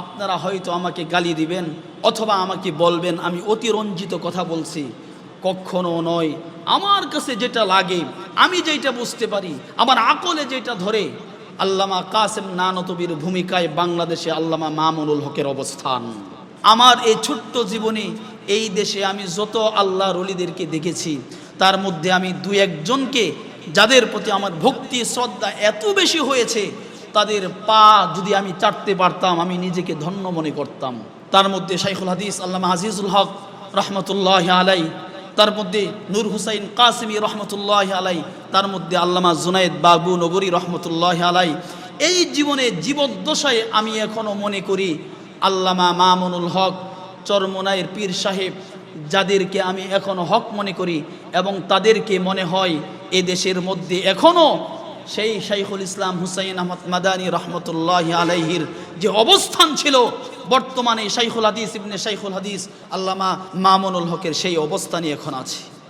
আপনারা হয়তো আমাকে গালি দিবেন অথবা আমাকে বলবেন, আমি অতিরঞ্জিত কথা বলছি। কখনো নয়। আমার কাছে যেটা লাগে, আমি যেটা বুঝতে পারি, আমার আকলে যেটা ধরে, আল্লামা কাসেম নানতবির ভূমিকায় বাংলাদেশে আল্লামা মামুনুল হকের অবস্থান। আমার এই ছোট্ট জীবনে এই দেশে আমি যত আল্লাহ রলিদেরকে দেখেছি, তার মধ্যে আমি দু একজনকে, যাদের প্রতি আমার ভক্তি, শ্রদ্ধা এত বেশি হয়েছে তাদের পা যদি আমি চাটতে পারতাম, আমি নিজেকে ধন্য মনে করতাম। তার মধ্যে শাইখুল হাদিস, আল্লামা আজিজুল হক রহমতুল্লাহ আলাই তার মধ্যে নূর হুসাইন কাসিমি রহমতুল্লাহ আলাই তার মধ্যে আল্লামা জুনায়েদ বাবু নগরী রহমতুল্লাহ আলাই এই জীবনে জীবদ্দশায় আমি এখনও মনে করি, আল্লামা মামুনুল হক চরমনায়ের পীর সাহেব, যাদেরকে আমি এখনও হক মনে করি এবং তাদেরকে মনে হয় এ দেশের মধ্যে এখনও সেই শাইখুল ইসলাম হুসাইন আহমদ মাদানী রহমতুল্লাহ আলাইহির যে অবস্থান ছিল, বর্তমানে শাইখুল হাদিস ইবনে শাইখুল হাদিস আল্লামা মামুনুল হকের সেই অবস্থানই এখন আছে।